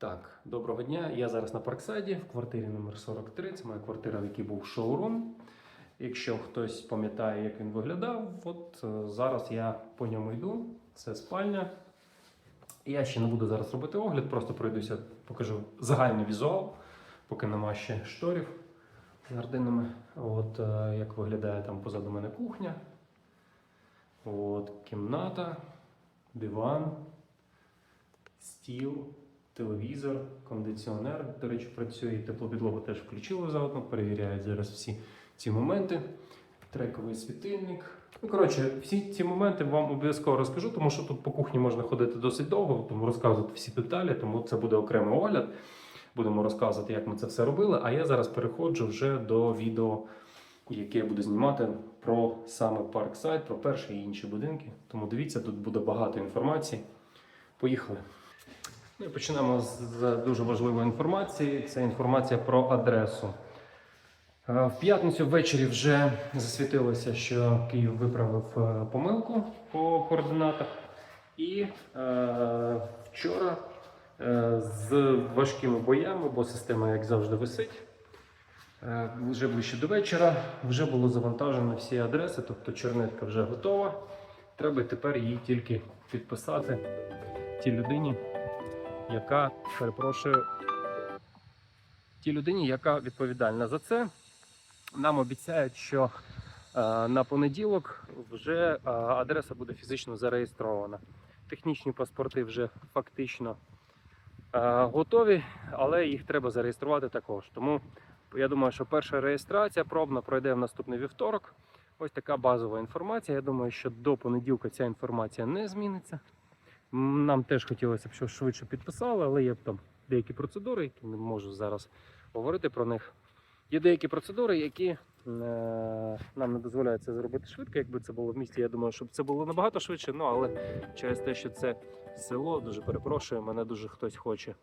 Так, доброго дня. Я зараз на Парксайді в квартирі номер 43. Це моя квартира, в якій був шоурум. Якщо хтось пам'ятає, як він виглядав, от е, зараз я по ньому йду. Це спальня. Я ще не буду зараз робити огляд, просто пройдуся, покажу загальний візуал, поки нема ще шторів з гардинами. От е, як виглядає там позаду мене кухня. От кімната, диван, стіл, телевізор, кондиціонер. До речі, працює, теплопідлогу теж включили заодно, перевіряють зараз всі ці моменти. Трековий світильник. Ну, коротше, всі ці моменти вам обов'язково розкажу, тому що тут по кухні можна ходити досить довго, тому розказувати всі деталі, тому це буде окремий огляд. Будемо розказувати, як ми це все робили. А я зараз переходжу вже до відео, яке я буду знімати про саме Парксайд, про перші і інші будинки. Тому дивіться, тут буде багато інформації. Поїхали. Ну і почнемо з дуже важливої інформації. Це інформація про адресу. Е, В п'ятницю ввечері вже засвітилося, що Київ виправив е, помилку по координатах. І е, вчора е, з важкими боями, бо система, як завжди, висить. е, Вже ближче до вечора вже було завантажено всі адреси, тобто чернетка вже готова. Треба тепер її тільки підписати тій людині, яка перепрошую, тій людині, яка відповідальна за це. Нам обіцяють, що е, на понеділок вже е, адреса буде фізично зареєстрована. Технічні паспорти вже фактично е, готові, але їх треба зареєструвати також. Тому я думаю, що перша реєстрація пробна пройде в наступний вівторок. Ось така базова інформація. Я думаю, що до понеділка ця інформація не зміниться. Нам теж хотілося б, щоб швидше підписали, але є там деякі процедури, які не можу зараз говорити про них. Є деякі процедури, які е, нам не дозволяють це зробити швидко. Якби це було в місті, я думаю, щоб це було набагато швидше. Ну але через те, що це село, дуже перепрошую, мене дуже хтось хоче.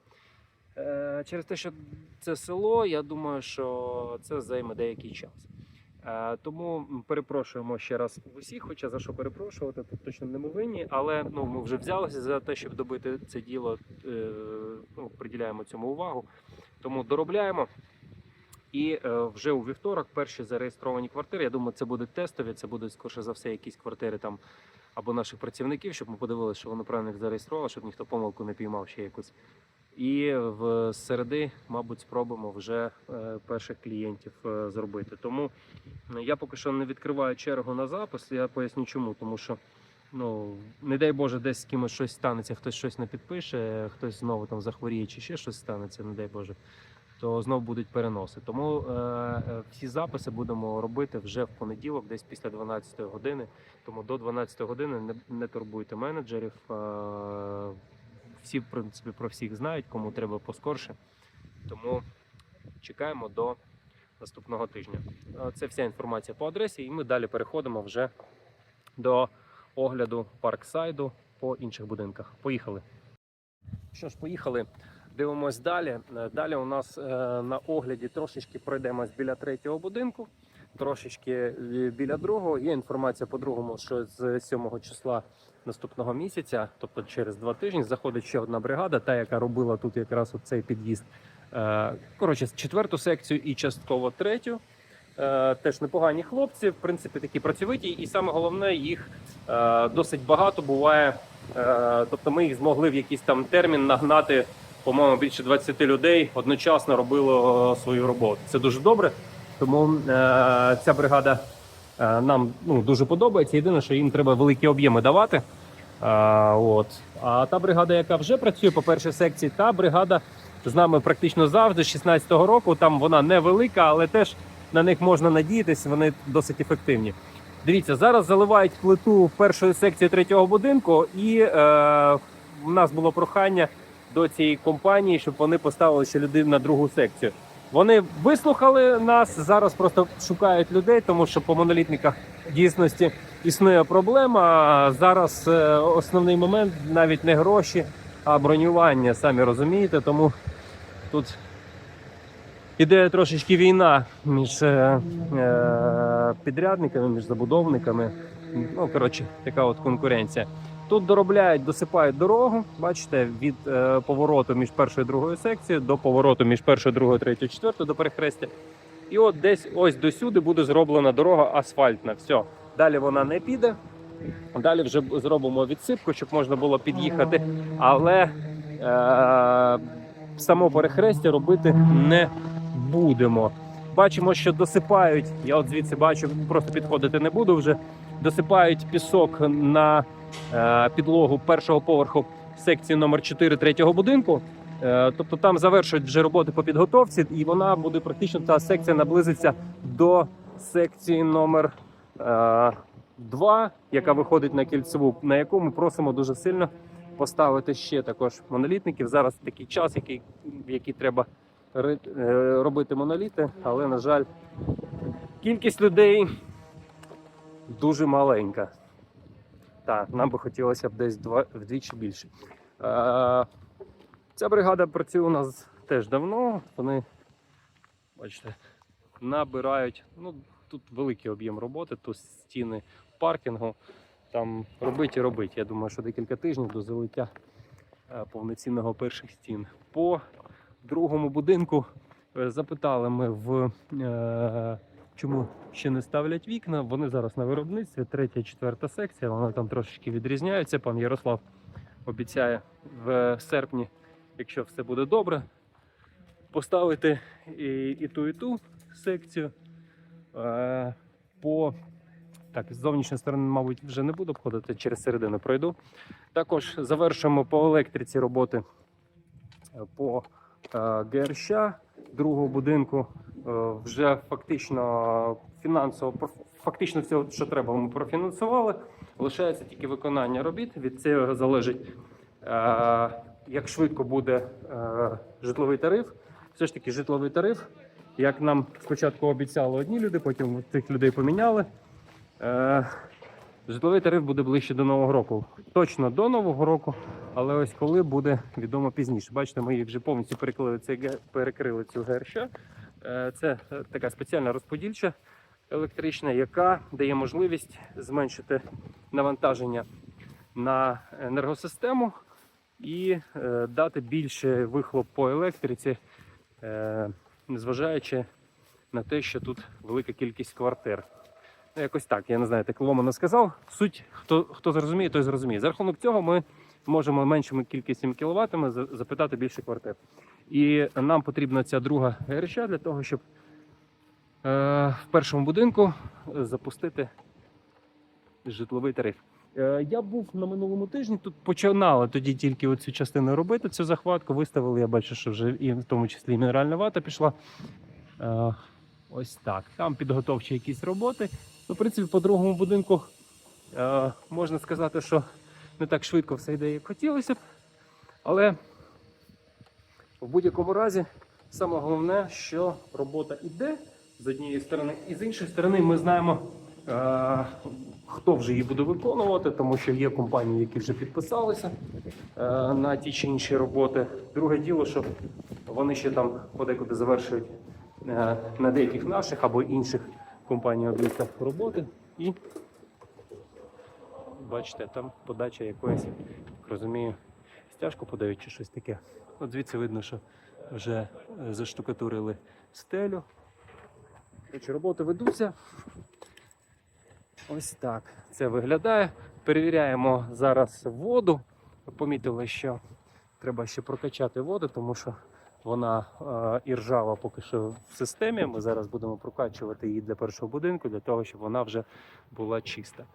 Е, через те, що це село, я думаю, що це займе деякий час. Е, тому перепрошуємо ще раз усіх, хоча за що перепрошувати, тут точно не винні, але ну, ми вже взялися за те, щоб добити це діло, е, ну, приділяємо цьому увагу. Тому доробляємо. І е, вже у вівторок перші зареєстровані квартири. Я думаю, це будуть тестові, це будуть скоріше за все якісь квартири там або наших працівників, щоб ми подивилися, що вони правильно їх зареєстрували, щоб ніхто помилку не піймав ще якусь. І в середи, мабуть, спробуємо вже е, перших клієнтів е, зробити. Тому я поки що не відкриваю чергу на запис. Я поясню чому. Тому що, ну не дай Боже, десь з кимось щось станеться, хтось щось не підпише, хтось знову там захворіє чи ще щось станеться, не дай Боже то знов будуть переноси. Тому е, е, всі записи будемо робити вже в понеділок, десь після 12 години. Тому до 12 години не, не турбуйте менеджерів. Е, всі, в принципі, про всіх знають, кому треба поскорше. Тому чекаємо до наступного тижня. Це вся інформація по адресі, і ми далі переходимо вже до огляду парксайду по інших будинках. Поїхали. Що ж, поїхали. Дивимось далі. Е, Далі у нас е, на огляді трошечки пройдемось біля третього будинку, трошечки е, біля другого. Є інформація по другому, що з 7 числа наступного місяця, тобто через два тижні, заходить ще одна бригада, та яка робила тут якраз цей під'їзд. Е, Коротше, четверту секцію і частково третю. Е, Теж непогані хлопці, в принципі, такі працьовиті, і саме головне, їх е, досить багато буває. Тобто ми їх змогли в якийсь там термін нагнати по-моєму, більше 20 людей одночасно робило свою роботу. Це дуже добре. Тому ця бригада нам ну, дуже подобається. Єдине, що їм треба великі об'єми давати. Е, от. А та бригада, яка вже працює по першій секції, та бригада з нами практично завжди, з 16-го року. Там вона невелика, але теж на них можна надіятись, вони досить ефективні. Дивіться, зараз заливають плиту першої секції третього будинку, і е, в нас було прохання до цієї компанії, щоб вони поставили ще людей на другу секцію. Вони вислухали нас, зараз просто шукають людей, тому що по монолітниках дійсності існує проблема. Зараз е, основний момент навіть не гроші, а бронювання, самі розумієте. Тому тут іде трошечки війна між е, е, підрядниками, між забудовниками. Ну, коротше, така от конкуренція. Тут доробляють, досипають дорогу. Бачите, від е, повороту між першою і другою секцією до повороту між першою, другою, третьою, четвертою до перехрестя. І от десь ось до сюди буде зроблена дорога асфальтна. Все. Далі вона не піде. Далі вже зробимо відсипку, щоб можна було під'їхати. Але е, само перехрестя робити не будемо. Бачимо, що досипають. Я от звідси бачу, просто підходити не буду вже. Досипають пісок на підлогу першого поверху секції номер 4 третього будинку. Е, тобто там завершують вже роботи по підготовці, і вона буде практично та секція наблизиться до секції номер е, 2, яка виходить на кільцеву, на яку ми просимо дуже сильно поставити ще також монолітників. Зараз такий час, який, в який треба е, робити моноліти, але на жаль, кількість людей дуже маленька. Так, нам би хотілося б десь два, вдвічі більше. Е, ця бригада працює у нас теж давно. Вони, бачите, набирають. Ну, тут великий об'єм роботи, тут стіни паркінгу. Там робить і робить. Я думаю, що декілька тижнів до залиття е, повноцінного перших стін. По другому будинку е, запитали ми в е, чому ще не ставлять вікна. Вони зараз на виробництві, третя, четверта секція. Вони там трошечки відрізняються. Пан Ярослав обіцяє в серпні, якщо все буде добре, поставити і, і ту, і ту секцію. Е, по так, з зовнішньої сторони, мабуть, вже не буду обходити, через середину пройду. Також завершимо по електриці роботи е, по е, ГРЩ другого будинку. Е, вже фактично фінансово фактично все, що треба, ми профінансували. Лишається тільки виконання робіт. Від цього залежить, е, як швидко буде е, житловий тариф. Все ж таки, житловий тариф, як нам спочатку обіцяли одні люди, потім цих людей поміняли. Житловий тариф буде ближче до Нового року. Точно до Нового року, але ось коли буде відомо пізніше. Бачите, ми їх вже повністю перекрили, цей, перекрили цю ГРЩ. Е, Це е, така спеціальна розподільча електрична, яка дає можливість зменшити навантаження на енергосистему і е, дати більше вихлоп по електриці, незважаючи на те, що тут велика кількість квартир. Якось так, я не знаю, так ломано сказав. Суть, хто, хто зрозуміє, той зрозуміє. За рахунок цього ми можемо меншими кількістю кіловатами запитати більше квартир. І нам потрібна ця друга ГРЧ для того, щоб е, в першому будинку запустити житловий тариф. Е, Я був на минулому тижні. Тут починали тоді тільки оцю частину робити, цю захватку. Виставили. Я бачу, що вже і в тому числі і мінеральна вата пішла. Е, Ось так. Там підготовчі якісь роботи. Ну, в принципі, по другому будинку е, можна сказати, що не так швидко все йде, як хотілося б. Але в будь-якому разі, саме головне, що робота йде з однієї сторони, і з іншої сторони, ми знаємо, е, хто вже її буде виконувати, тому що є компанії, які вже підписалися е, на ті чи інші роботи. Друге діло, що вони ще там подекуди завершують е, на деяких наших або інших компаній об'єктах роботи. І бачите, там подача якоїсь, як розумію, стяжку подають чи щось таке. От звідси видно, що вже е, заштукатурили стелю. Коротше, роботи ведуться. Ось так це виглядає. Перевіряємо зараз воду. Помітили, що треба ще прокачати воду, тому що вона е, і ржава поки що в системі. Ми зараз будемо прокачувати її для першого будинку, для того, щоб вона вже була чиста.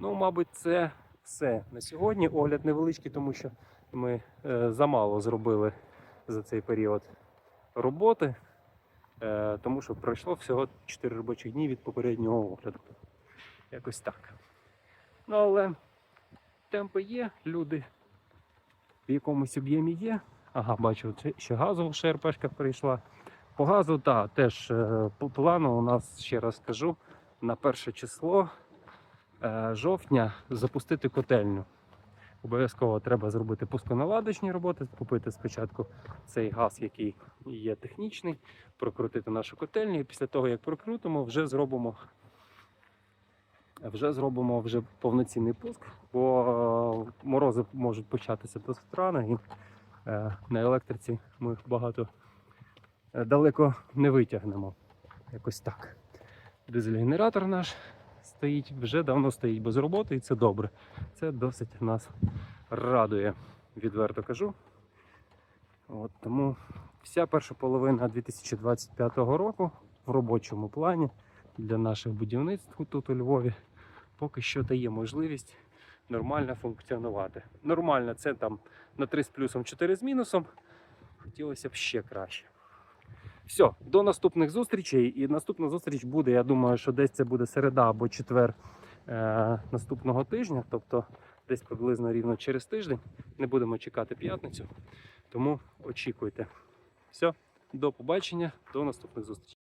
Ну, мабуть, це все на сьогодні. Огляд невеличкий, тому що ми е, замало зробили за цей період роботи, е, тому що пройшло всього 4 робочих дні від попереднього огляду. Якось так. Ну, але темпи є, люди в якомусь об'ємі є. Ага, бачу, ще газова ШРПшка прийшла. По газу, так, теж е, по плану у нас, ще раз скажу, на перше число е, жовтня запустити котельню. Обов'язково треба зробити пусконаладочні роботи, купити спочатку цей газ, який є технічний, прокрутити нашу котельню. І після того, як прокрутимо, вже зробимо вже зробимо вже повноцінний пуск, бо е, морози можуть початися досить рано, і на електриці ми багато е, далеко не витягнемо. Якось так. Дизель-генератор наш стоїть, вже давно стоїть без роботи, і це добре. Це досить нас радує, відверто кажу. От, тому вся перша половина 2025 року в робочому плані для наших будівництв тут у Львові поки що дає можливість нормально функціонувати. Нормально це там на 3 з плюсом, 4 з мінусом. Хотілося б ще краще. Все, до наступних зустрічей. І наступна зустріч буде, я думаю, що десь це буде середа або четвер е- наступного тижня, тобто десь приблизно рівно через тиждень. Не будемо чекати п'ятницю. Тому очікуйте. Все, до побачення, до наступних зустрічей.